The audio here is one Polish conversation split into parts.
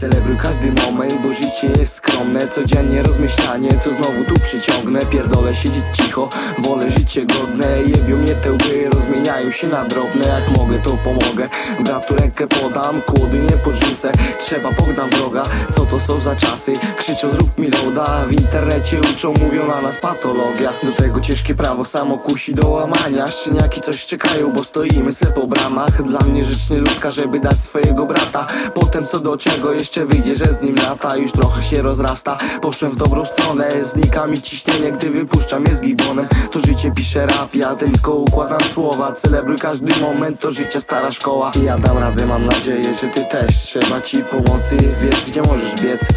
Celebruj każdy moment, bo życie jest skromne. Codziennie rozmyślanie, co znowu tu przyciągnę. Pierdolę siedzieć cicho, wolę życie godne. Jebią mnie te łby, rozmieniają się na drobne. Jak mogę to pomogę, bratu rękę podam Kłody nie podrzucę, trzeba pognam wroga. Co to są za czasy, krzyczą zrób mi loada W internecie uczą, mówią na nas patologia. Do tego ciężkie prawo samo kusi do łamania. Szczeniaki coś czekają, bo stoimy se po bramach. Dla mnie rzecz nieludzka, żeby dać swojego brata. Potem co do czego jeszcze wyjdzie, że z nim lata. Już trochę się rozrasta, poszłem w dobrą stronę. Znika mi ciśnienie, gdy wypuszczam je z gibonem. To życie pisze rap, ja tylko układam słowa. Celebruj każdy moment, to życia stara szkoła. I ja dam radę, mam nadzieję, że ty też. Trzeba ci pomocy, wiesz gdzie możesz biec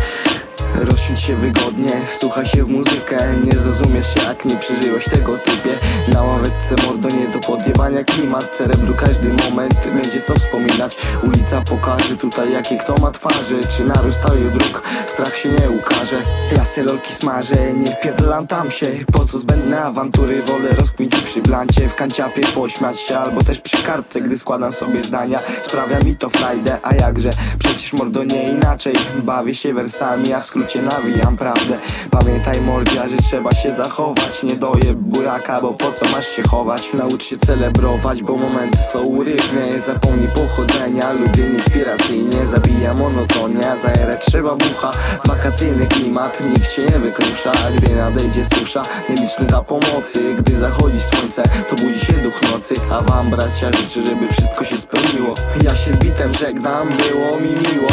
Rozsiądź się wygodnie, słuchaj się w muzykę. Nie zrozumiesz jak nie przeżyłeś tego typie Na ławeczce mordo nie do podjebania klimat. Cerebru każdy moment będzie co wspominać. Ulica pokaże tutaj jakie kto ma twarze. Czy na rozstaju dróg strach się nie ukaże. Ja se lolki smażę, nie wpierdalam tam się. Po co zbędne awantury, wolę rozkminić przy blancie. W kanciapie pośmiać się albo też przy kartce Gdy składam sobie zdania, sprawia mi to frajdę A jakże, przecież mordo nie inaczej. Bawię się wersami, a w skrócie nawijam prawdę. Pamiętaj mordzia, że trzeba się zachować. Nie doje buraka, bo po co masz się chować? Naucz się celebrować, bo momenty są urywne Zapomnij pochodzenia, lubię inspiracyjnie. Zabija monotonia, za trzeba bucha. Wakacyjny klimat, nikt się nie wykrusza. Gdy nadejdzie susza, nieliczny da pomocy. Gdy zachodzi słońce, to budzi się duch nocy. A wam bracia życzę, żeby wszystko się spełniło. Ja się z bitem żegnam, było mi miło.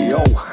Yo